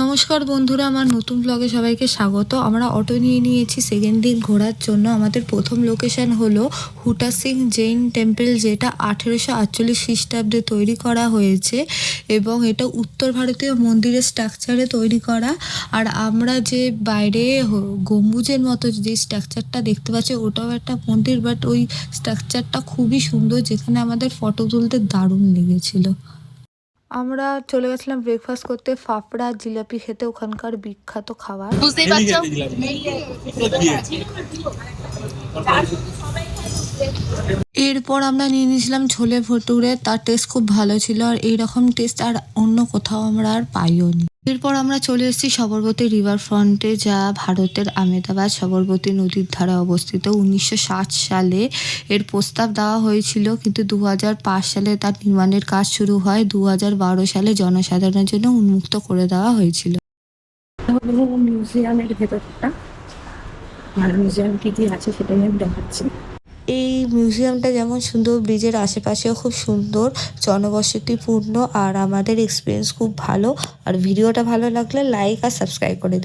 নমস্কার বন্ধুরা, আমার নতুন ব্লগে সবাইকে স্বাগত। আমরা অটো নিয়ে নিয়েছি সেকেন্ড দিন ঘোরার জন্য। আমাদের প্রথম লোকেশন হলো হুটা সিং জৈন টেম্পল যেটা আঠেরোশো আটচল্লিশ খ্রিস্টাব্দে তৈরি করা হয়েছে এবং এটা উত্তর ভারতীয় মন্দিরের স্ট্রাকচারে তৈরি করা। আর আমরা যে বাইরে গম্বুজের মতো যে স্ট্রাকচারটা দেখতে পাচ্ছি, ওটাও একটা মন্দির বাট ওই স্ট্রাকচারটা খুবই সুন্দর, যেখানে আমাদের ফটো তুলতে দারুণ লেগেছিল। আমরা চলে গেছিলাম ব্রেকফাস্ট করতে ফাফড়া জিলাপি খেতে ওখানকার বিখ্যাত খাবার বুঝতেই পারছো এরপর আমরা নিয়ে নিয়েছিলাম ছোলে ভটুরে, তার টেস্ট খুব ভালো ছিল আর এইরকম টেস্ট আর অন্য কোথাও আমরা আর পাইও নি। এরপর আমরা চলে এসেছি সবরবতী রিভার ফ্রন্টে যা ভারতের আমেদাবাদ সবরবতী নদীর ধারে অবস্থিত। উনিশশো ষাট সালে এর প্রস্তাব দেওয়া হয়েছিল, কিন্তু দু হাজার পাঁচ সালে তার নির্মাণের কাজ শুরু হয়। দু হাজার বারো সালে জনসাধারণের জন্য উন্মুক্ত করে দেওয়া হয়েছিল। মিউজিয়ামের ভেতরটা। মিউজিয়াম কি কি আছে সেটাই আমি দেখাচ্ছি। এই মিউজিয়ামটা যেমন সুন্দর ব্রিজের আশেপাশেও খুব সুন্দর, জনবসতিপূর্ণ আর আমাদের এক্সপিরিয়েন্স খুব ভালো। আর ভিডিওটা ভালো লাগলে লাইক আর সাবস্ক্রাইব করে দিন